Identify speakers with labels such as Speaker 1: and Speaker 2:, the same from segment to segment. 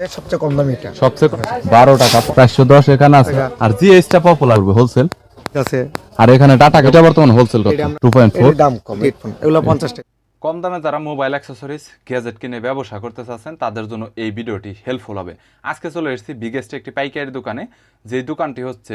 Speaker 1: সবচেয়ে কম দামি এটা।
Speaker 2: সবচেয়ে বারো টাকা চারশো দশ এখানে আছে। আর জিএসটা পপুলার হোলসেল
Speaker 1: আছে।
Speaker 2: আর এখানে টাটা এটা বর্তমানে হোলসেল কত? টু পয়েন্ট ফোর
Speaker 1: দাম কম এগুলো পঞ্চাশ টাকা।
Speaker 2: কম দামে যারা মোবাইল অ্যাক্সেসরিজ গ্যাজেট কিনে ব্যবসা করতে চাচ্ছেন তাদের জন্য এই ভিডিওটি হেল্পফুল হবে। আজকে চলে এসেছি বিগেস্ট একটি পাইকারি দোকানে। যেই দোকানটি হচ্ছে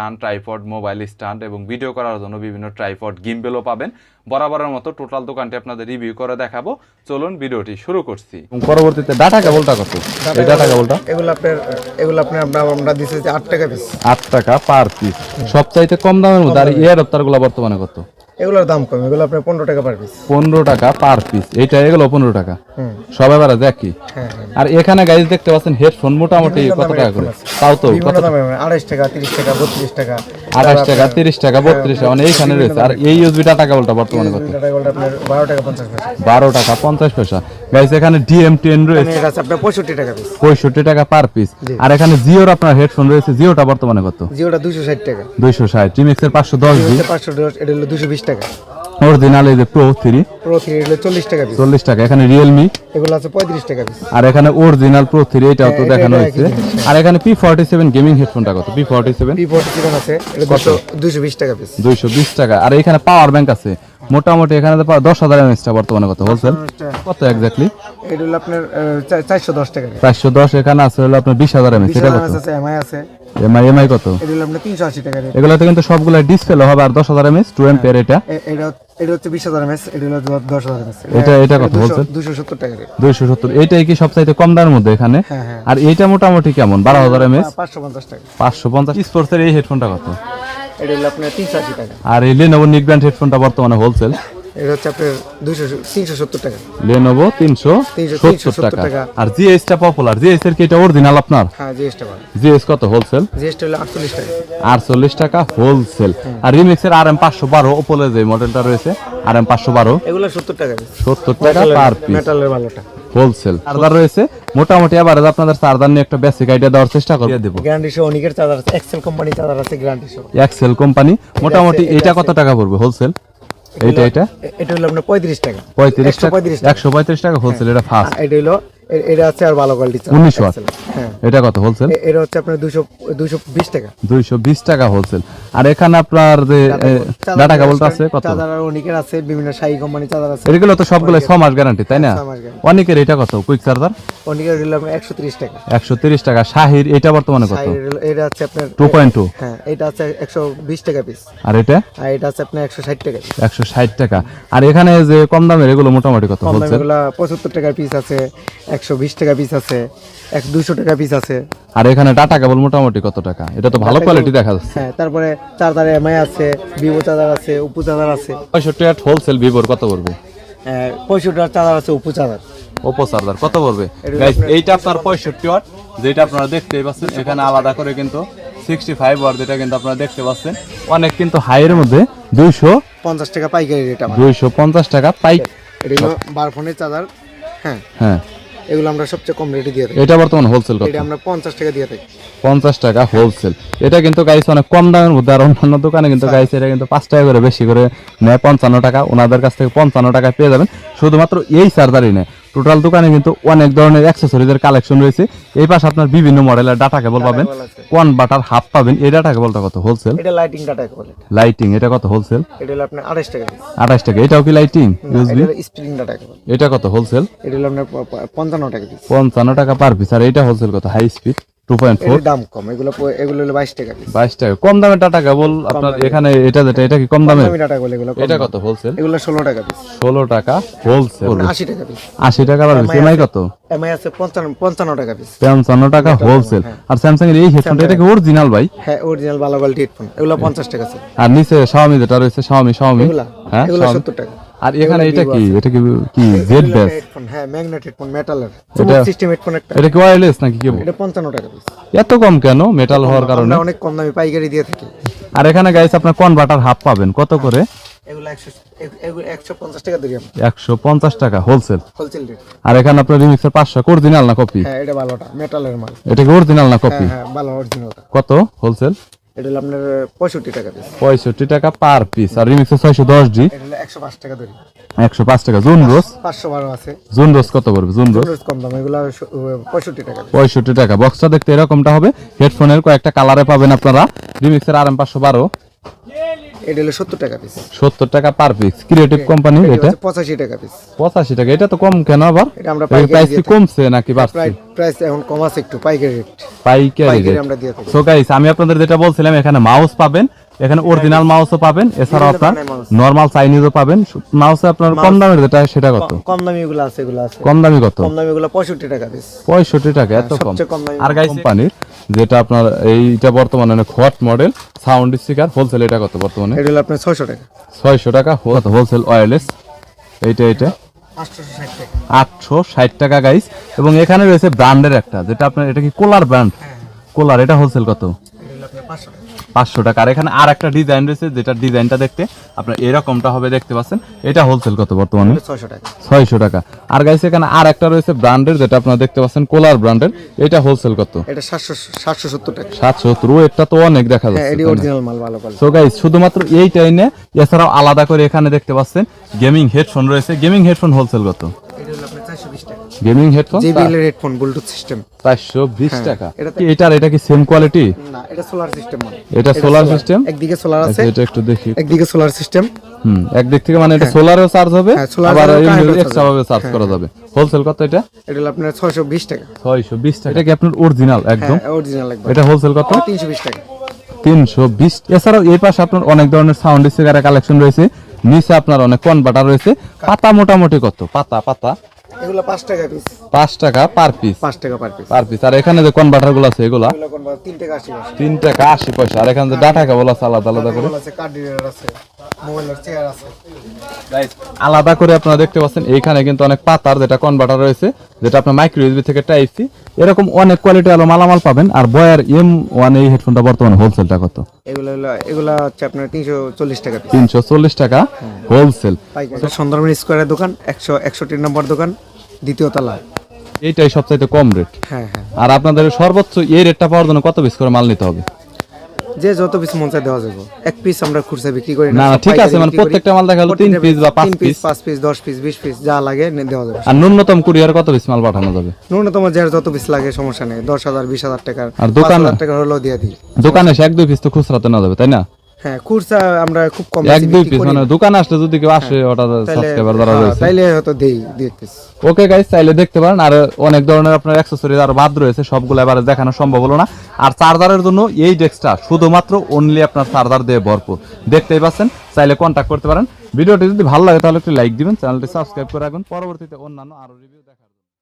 Speaker 2: stand tripod mobile stand এবং ভিডিও করার জন্য বিভিন্ন ট্রাইপড গিম্বেলও পাবেন। বরাবরের মতো টোটাল দোকানটি আপনাদের রিভিউ করে দেখাবো। চলুন ভিডিওটি শুরু করছি। পরবর্তীতে ডাটা কেবলটা কত? এই ডাটা কেবলটা?
Speaker 1: এগুলো আপনার এগুলো আপনি আমরা আমরা যে আট টাকা পিস
Speaker 2: 8 টাকা পার পিস সবচাইতে কম দামের মধ্যে আর এয়ারগুলো বর্তমানে কত?
Speaker 1: এগুলোর দাম কম এগুলো আপনার পনেরো টাকা পার পিস
Speaker 2: পনেরো টাকা পার পিস এটা এগুলো পনেরো টাকা। সবাই বেড়া দেখি আর এখানে গাইজ দেখতে পাচ্ছেন হেডফোন মোটামুটি কত টাকা করে? তাও তো
Speaker 1: আড়াইশ টাকা তিরিশ টাকা বত্রিশ টাকা।
Speaker 2: আঠাশ টাকা তিরিশ টাকা বত্রিশ টাকা মানে এইখানে রয়েছে। আর এই ইউএসবিটা টাকা উল্টা বর্তমানে কত?
Speaker 1: টাকা এগুলো আপনার বারো টাকা পঞ্চাশ পয়সা।
Speaker 2: গাইজ এখানে ডিএম টেন রয়েছে।
Speaker 1: পঁয়ষট্টি টাকা
Speaker 2: পঁয়ষট্টি টাকা পার পিস আর এখানে জিওর আপনার হেডফোন রয়েছে। জিওটা বর্তমানে কত?
Speaker 1: জিওটা দুশো ষাট টাকা।
Speaker 2: দুইশো ষাট। টিমিক্সের পাঁচশো দশ
Speaker 1: পাঁচশো দশ এটা হলো দুশো বিশ টাকা।
Speaker 2: অরিজিনাল এই যে প্রো থ্রি
Speaker 1: প্রো থ্রি হলো চল্লিশ টাকা পিস
Speaker 2: চল্লিশ টাকা। এখানে রিয়েলমি
Speaker 1: এগুলো আছে পঁয়ত্রিশ টাকা পিস
Speaker 2: আর এখানে অরিজিনাল প্রো থ্রি এটাও তো
Speaker 1: হ্যাঁ,
Speaker 2: দেখানো হয়েছে। আর এখানে পি ফর্টি সেভেন গেমিং হেডফোনটা কত? P forty seven
Speaker 1: P forty seven আছে এটা দুশো বিশ টাকা পিস
Speaker 2: দুইশো বিশ টাকা। আর এখানে পাওয়ার ব্যাংক আছে। মোটামুটি এখানে তো পাওয়া- দশ হাজার এমএসটা বর্তমানে কত? হোলসেল কত এক্স্যাক্টলি
Speaker 1: এটা হলো আপনার চারশো দশ টাকা
Speaker 2: চারশো দশ এখানে আছে হলো আপনার বিশ হাজার এমএস এটা কত?
Speaker 1: আছে এমআই আছে।
Speaker 2: এমআই এমআই কত?
Speaker 1: এটা হলো আপনার তিনশো আশি টাকা
Speaker 2: এগুলোতে কিন্তু সবগুলো ডিসপ্লে হবে আর দশ হাজার এমএস টু এম্পিয়ার এটা।
Speaker 1: এটা এটা হচ্ছে বিশ হাজার এমএস এটা হলো দ- এমএস
Speaker 2: এটা- এটা কত বলছেন?
Speaker 1: দুশো সত্তর টাকা রেট
Speaker 2: দুইশো সত্তর। এইটাই কি সবচাইতে কম দামের মধ্যে এখানে?
Speaker 1: হ্যাঁ হ্যাঁ।
Speaker 2: আর এইটা মোটামুটি কেমন? বারো হাজার এমএস
Speaker 1: পাঁচশো পঞ্চাশ টাকা।
Speaker 2: পাঁচশো পঞ্চাশ? স্পোর্টসের এই হেডফোনটা কত?
Speaker 1: এটা হলো আপনার টাকা।
Speaker 2: আর এই হেডফোনটা বর্তমানে হোলসেল
Speaker 1: এটা হচ্ছে আপনার দুশো তিনশো সত্তর টাকা।
Speaker 2: লেনোভো তিনশো সত্তর টাকা। আর জিএসটা পপুলার জিএস এর কি এটা অরিজিনাল আপনার?
Speaker 1: হ্যাঁ জিএসটা
Speaker 2: জিএস কত হোলসেল
Speaker 1: জিএসটা হলো আটচল্লিশ টাকা।
Speaker 2: আটচল্লিশ টাকা হোলসেল আর রিমিক্সের আর এম পাঁচশো বারো ওপোলে যে মডেলটা রয়েছে আর এম পাঁচশো বারো।
Speaker 1: এগুলো সত্তর টাকা
Speaker 2: সত্তর টাকা পার পিস
Speaker 1: মেটালের ভালোটা।
Speaker 2: হোলসেল চার্জার রয়েছে। মোটামুটি আবার আপনাদের চার্জার নিয়ে একটা বেসিক আইডিয়া দেওয়ার চেষ্টা করে দেবো
Speaker 1: গ্যারান্টি সহ অনেকের চার্জার আছে এক্সেল কোম্পানি চার্জার আছে গ্যারান্টি সহ
Speaker 2: এক্সেল কোম্পানি মোটামুটি
Speaker 1: এটা
Speaker 2: কত টাকা পড়বে হোলসেল এইটা এটা
Speaker 1: এটা হলো আপনার পঁয়ত্রিশ টাকা।
Speaker 2: পঁয়ত্রিশ টাকা
Speaker 1: 135 টাকা।
Speaker 2: একশো পঁয়ত্রিশ টাকা হোলসেল এটা
Speaker 1: ফাস্ট এটা হলো এটা আছে আর ভালো কোয়ালিটি
Speaker 2: উনিশ ওয়াট
Speaker 1: হ্যাঁ।
Speaker 2: এটা কত হোলসেল
Speaker 1: এটা হচ্ছে আপনার দুশো দুশো বিশ টাকা।
Speaker 2: দুইশো বিশ টাকা হোলসেল আর এখানে আপনার যে ডাটা কেবলটা আছে কত?
Speaker 1: চার্জার আর অনেকের আছে বিভিন্ন শাহী কোম্পানি চার্জার আছে।
Speaker 2: এগুলো তো সবগুলো ছ মাস গ্যারান্টি তাই না? অনেকের এটা কত কুইক চার্জার
Speaker 1: অনেকের হলো আপনার একশো তিরিশ টাকা।
Speaker 2: একশো তিরিশ টাকা। শাহির এটা বর্তমানে কত?
Speaker 1: এটা আছে আপনার
Speaker 2: টু পয়েন্ট টু
Speaker 1: হ্যাঁ এটা আছে একশো বিশ টাকা পিস
Speaker 2: আর এটা?
Speaker 1: আর এটা আছে আপনার একশো ষাট টাকা।
Speaker 2: একশো ষাট টাকা। আর এখানে যে কম দামের এগুলো মোটামুটি কত হোলসেল
Speaker 1: এগুলা পঁচাত্তর টাকা পিস আছে একশো বিশ টাকা পিস আছে এক দুশো টাকা পিস আছে।
Speaker 2: আর এখানে ডাটা কেবল মোটামুটি কত টাকা? এটা তো ভালো কোয়ালিটি দেখা যাচ্ছে।
Speaker 1: হ্যাঁ তারপরে চার্জার এমআই আছে ভিভো চার্জার আছে উপু চার্জার আছে।
Speaker 2: পঁয়ষট্টি আট হোলসেল ভিভোর কত পড়বে?
Speaker 1: পঁয়ষট্টি চার্জার আছে উপু চার্জার।
Speaker 2: ওপো চার্জার কত পড়বে? এইটা আপনার পঁয়ষট্টি ওয়াট যেটা আপনারা দেখতেই পাচ্ছেন এখানে আলাদা করে কিন্তু সিক্সটি ফাইভ ওয়াট যেটা কিন্তু আপনারা দেখতে পাচ্ছেন। অনেক কিন্তু হাইয়ের মধ্যে দুইশো
Speaker 1: পঞ্চাশ টাকা পাইকারি রেট
Speaker 2: দুইশো পঞ্চাশ টাকা পাইক
Speaker 1: এটা হলো বার চার্জার। হ্যাঁ।
Speaker 2: হ্যাঁ।
Speaker 1: এগুলো আমরা সবচেয়ে কম রেটে দিয়ে থাকি।
Speaker 2: এটা বর্তমান হোলসেল কত
Speaker 1: এটা আমরা পঞ্চাশ টাকা দিয়ে থাকি।
Speaker 2: পঞ্চাশ টাকা হোলসেল এটা কিন্তু গাইছে অনেক কম দামের মধ্যে আর অন্যান্য দোকানে কিন্তু গাইছে এটা কিন্তু পাঁচ টাকা করে বেশি করে নেয় পঞ্চান্ন টাকা ওনাদের কাছ থেকে পঞ্চান্ন টাকা পেয়ে যাবেন। শুধুমাত্র এই চার্জারই নেয় টোটাল দোকানে কিন্তু অনেক ধরনের অ্যাক্সেসরিজের কালেকশন রয়েছে। এই পাশে আপনার বিভিন্ন মডেলের ডাটা কেবল পাবেন। কোয়ান বাটার হাফ পাবেন। এই ডাটা কেবলটা কত? হোলসেল
Speaker 1: এটা লাইটিং ডাটা বলে
Speaker 2: লাইটিং এটা কত? হোলসেল
Speaker 1: এটা হলো আপনার 28 টাকা পিস
Speaker 2: আঠাশ টাকা। এটাও কি লাইটিং ইউএসবি
Speaker 1: এটা স্প্রিং ডাটা কেবল
Speaker 2: এটা কত? হোলসেল
Speaker 1: এটা হলো আপনার প- প- পঞ্চান্ন টাকা পিস
Speaker 2: পঞ্চান্ন টাকা পার পিস আর এটা হোলসেল কত? High speed two point four
Speaker 1: দাম কম এগুলো প- এগুলো হলো বাইশ টাকা
Speaker 2: বাইশ টাকা। কম দামের ডাটা কেবল? আপনার এখানে এটা যেটা এটা কি কম
Speaker 1: দামি? ডাটা এগুলো
Speaker 2: এটা কত হোলসেল
Speaker 1: এগুলো ষোলো টাকা পিস
Speaker 2: ষোলো টাকা হোলসেল
Speaker 1: আশি টাকা পিস
Speaker 2: আশি টাকা পার এমআই কত?
Speaker 1: এমআই আছে পঞ্চান্ন পঞ্চান্ন টাকা পিস
Speaker 2: পঞ্চান্ন টাকা হোলসেল আর স্যামসাং এর এই হেডফোনটা এটা কি অরিজিনাল ভাই?
Speaker 1: হ্যাঁ অরিজিনাল ভালো কোয়ালিটি হেডফোন এগুলো পঞ্চাশ টাকা আছে
Speaker 2: আর নিচে শাওমি যেটা রয়েছে শাওমি শাওমি হ্যাঁ
Speaker 1: এগুলো সত্তর টাকা।
Speaker 2: আর এখানে এটা কি? এটা কি কি জেড
Speaker 1: হ্যাঁ ম্যাগনেট হেডফোন মেটালের
Speaker 2: এটা-
Speaker 1: সিস্টেম হেডফোন একটা।
Speaker 2: এটা কি ওয়্যারলেস নাকি কেবল?
Speaker 1: এটা পঞ্চান্ন টাকা পিস
Speaker 2: এত কম কেন? মেটাল হওয়ার কারণে।
Speaker 1: অনেক কম দামে পাইকারি দিয়ে থাকি।
Speaker 2: আর এখানে গাইস আপনার কনভার্টার হাফ পাবেন। কত করে?
Speaker 1: একশো পঞ্চাশ টাকা ধরি
Speaker 2: একশো পঞ্চাশ টাকা হোলসেল
Speaker 1: হোলসেল
Speaker 2: আর এখানে আপনার রিমিক্সের পাঁচশো অরিজিনাল না কপি
Speaker 1: হ্যাঁ এটা ভালোটা মেটালের মাল।
Speaker 2: এটা কি অরিজিনাল না কপি
Speaker 1: হ্যাঁ হ্যাঁ ভালো
Speaker 2: কত? হোলসেল
Speaker 1: এটা হলো আপনার পঁয়ষট্টি টাকা পিস
Speaker 2: পঁয়ষট্টি টাকা পার পিস আর রিমিক্সের ছয়শো দশ জি
Speaker 1: এটা হলো একশো পাঁচ টাকা ধরি।
Speaker 2: একশো পাঁচ টাকা। জুন রোজ?
Speaker 1: পাঁচশো বারো আছে।
Speaker 2: জুন রোজ কত পড়বে? জুন রোজ?
Speaker 1: কম দাম। এগুলো পঁয়ষট্টি টাকা
Speaker 2: পঁয়ষট্টি টাকা। বক্সটা দেখতে এরকমটা হবে। হেডফোনের কয়েকটা কালারে পাবেন আপনারা। রিমিক্সের আরাম এম পাঁচশো বারো।
Speaker 1: এটা হলো সত্তর টাকা পিস
Speaker 2: সত্তর টাকা পার পিস ক্রিয়েটিভ কোম্পানি এটা?
Speaker 1: পঁচাশি টাকা পিস
Speaker 2: পঁচাশি টাকা। এটা তো কম কেন আবার?
Speaker 1: এটা আমরা
Speaker 2: প্রাইস কি কমছে নাকি বাড়ছে?
Speaker 1: প্রাইস এখন কম আছে একটু পাইকারি রেট
Speaker 2: পাইকারি রেট
Speaker 1: আমরা দিয়ে থাকি।
Speaker 2: সো গাইস আমি আপনাদের যেটা বলছিলাম এখানে মাউস পাবেন এখানে অরিজিনাল মাউসও পাবেন এছাড়াও আপনার। নরমাল চাইনিজও পাবেন। মাউসে আপনার কম দামের যেটা সেটা কত?
Speaker 1: কম দামি এগুলো আছে এগুলো আছে।
Speaker 2: কম দামি কত?
Speaker 1: কম দামি এগুলো পঁয়ষট্টি টাকা পিস
Speaker 2: পঁয়ষট্টি টাকা এত কম।
Speaker 1: সবচেয়ে কম
Speaker 2: আর গাইস কোম্পানির যেটা আপনার এইটা বর্তমানে অনেক hot model sound speaker wholesale এটা কত বর্তমানে?
Speaker 1: এটা হলো আপনার ছয়শো টাকা।
Speaker 2: ছয়শো টাকা হোলসেল ওয়্যারলেস এইটা
Speaker 1: এটা
Speaker 2: আটশো ষাট টাকা গাইস এবং এখানে রয়েছে ব্র্যান্ডের একটা যেটা আপনার এটা কি কোলার ব্র্যান্ড কোলার এটা হোলসেল কত?
Speaker 1: পাঁচশো টাকা।
Speaker 2: আর এখানে আর একটা ডিজাইন রয়েছে যেটা ডিজাইনটা দেখতে আপনার এরকমটা হবে দেখতে পাচ্ছেন। এটা হোলসেল কত বর্তমানে?
Speaker 1: ছয়শো টাকা।
Speaker 2: ছয়শো টাকা। আর গাইস এখানে আর একটা রয়েছে ব্র্যান্ডের যেটা আপনারা দেখতে পাচ্ছেন কোলার ব্র্যান্ডের এটা হোলসেল কত?
Speaker 1: এটা সাতশো সাতশো সত্তর টাকা।
Speaker 2: সাতশো রো এটা তো অনেক দেখা
Speaker 1: হ্যাঁ
Speaker 2: যাচ্ছে
Speaker 1: অরিজিনাল মাল ভালো
Speaker 2: সো গাইস শুধুমাত্র এই টাইনে এছাড়াও আলাদা করে এখানে দেখতে পাচ্ছেন গেমিং হেডফোন রয়েছে। গেমিং হেডফোন হোলসেল কত
Speaker 1: এটা হলো আপনার চারশো বিশ টাকা
Speaker 2: গেমিং হেডফোন?
Speaker 1: জেবিএল এর হেডফোন ব্লুটুথ সিস্টেম
Speaker 2: চারশো বিশ টাকা।
Speaker 1: এটাতে-
Speaker 2: কি এটার এটা কি সেম কোয়ালিটি
Speaker 1: না এটা সোলার সিস্টেম
Speaker 2: এটা সোলার সিস্টেম
Speaker 1: একদিকে সোলার আছে
Speaker 2: এটা একটু দেখি।
Speaker 1: একদিকে সোলার সিস্টেম
Speaker 2: হুম একদিক থেকে মানে এটা সোলারও চার্জ হবে
Speaker 1: হ্যাঁ,
Speaker 2: আবার এক্সট্রা ভাবে চার্জ করা যাবে। হোলসেল কত এটা?
Speaker 1: এটা হলো আপনার ছয়শো বিশ টাকা।
Speaker 2: ছয়শো বিশ টাকা। এটা কি আপনার অরিজিনাল একদম?
Speaker 1: হ্যাঁ অরিজিনাল একবার
Speaker 2: এটা হোলসেল কত?
Speaker 1: তিনশো বিশ টাকা।
Speaker 2: তিনশো বিশ। এছাড়াও এই পাশে আপনার অনেক ধরনের সাউন্ড স্পিকারের কালেকশন রয়েছে। নিচে আপনার অনেক কনভার্টার রয়েছে। পাতা মোটামুটি কত? পাতা পাতা।
Speaker 1: এগুলো পাঁচ টাকা পিস
Speaker 2: 5 টাকা পার পিস
Speaker 1: পাঁচ টাকা পার পিস
Speaker 2: পার পিস আর এখানে যে কনভার্টারগুলো আছে এগুলা?
Speaker 1: এগুলো কোন তিন টাকা আশি পয়সা।
Speaker 2: তিন টাকা আশি পয়সা। আর এখানে যে ডাটা কেবল আছে আলাদা আলাদা করে?
Speaker 1: আছে কার্ড আছে।
Speaker 2: আলাদা করে আপনারা দেখতে পাচ্ছেন এইখানে কিন্তু অনেক পাতার যেটা কনভার্টার রয়েছে যেটা আপনার মাইক্রো ইউএসবি থেকে টাইপ সি এরকম অনেক কোয়ালিটি আলো মালামাল পাবেন আর বয়ার এম ওয়ান এই হেডফোনটা বর্তমানে হোলসেলটা কত?
Speaker 1: এগুলো হচ্ছে আপনার টাকা
Speaker 2: হোলসেল
Speaker 1: সুন্দরবন স্কোয়ারের দোকান একশো একষট্টি নম্বর দোকান দ্বিতীয় তলা।
Speaker 2: এইটাই সবচাইতে কম রেট
Speaker 1: হ্যাঁ হ্যাঁ।
Speaker 2: আর আপনাদের সর্বোচ্চ এই রেটটা পাওয়ার জন্য কত পিস করে মাল নিতে হবে?
Speaker 1: যে যত পিস মন চায় দেওয়া যাবে। এক পিস আমরা খুচরা বিক্রি করি
Speaker 2: না, ঠিক আছে, মানে প্রত্যেকটা মাল দেখা গেলো তিন পিস বা পাঁচ
Speaker 1: পিস। পাঁচ পিস দশ পিস বিশ পিস যা লাগে নে- দেওয়া যাবে।
Speaker 2: আর ন্যূনতম কুরিয়ার কত পিস মাল পাঠানো যাবে?
Speaker 1: ন্যূনতম যার যত পিস লাগে সমস্যা নেই। দশ হাজার বিশ হাজার টাকার
Speaker 2: আর দোকান
Speaker 1: টাকা হলো দিয়ে দিই।
Speaker 2: দোকানে এসে এক দুই পিস তো খুচরাতে না যাবে তাই না?
Speaker 1: হ্যাঁ খুচরা আমরা খুব কম
Speaker 2: এক দুই পিস মানে
Speaker 1: না।
Speaker 2: আসলে যদি কেউ আসে ওটা সাবস্ক্রাইবার দ্বারা
Speaker 1: হ্যাঁ,
Speaker 2: রয়েছে।
Speaker 1: তাইলে হয়তো দেই দুই
Speaker 2: ওকে গাইস চাইলে দেখতে পারেন আর অনেক ধরনের আপনার অ্যাক্সেসরিজ আর বাদ রয়েছে সবগুলো এবারে দেখানো সম্ভব হলো না। আর চার্জারের জন্য এই ডেস্কটা শুধুমাত্র অনলি আপনার চার্জার দিয়ে ভরপুর। দেখতেই পাচ্ছেন চাইলে কন্ট্যাক্ট করতে পারেন। ভিডিওটি যদি ভালো লাগে তাহলে একটু লাইক দিবেন চ্যানেলটি সাবস্ক্রাইব করে রাখবেন। পরবর্তীতে অন্যান্য আরও রিভিউ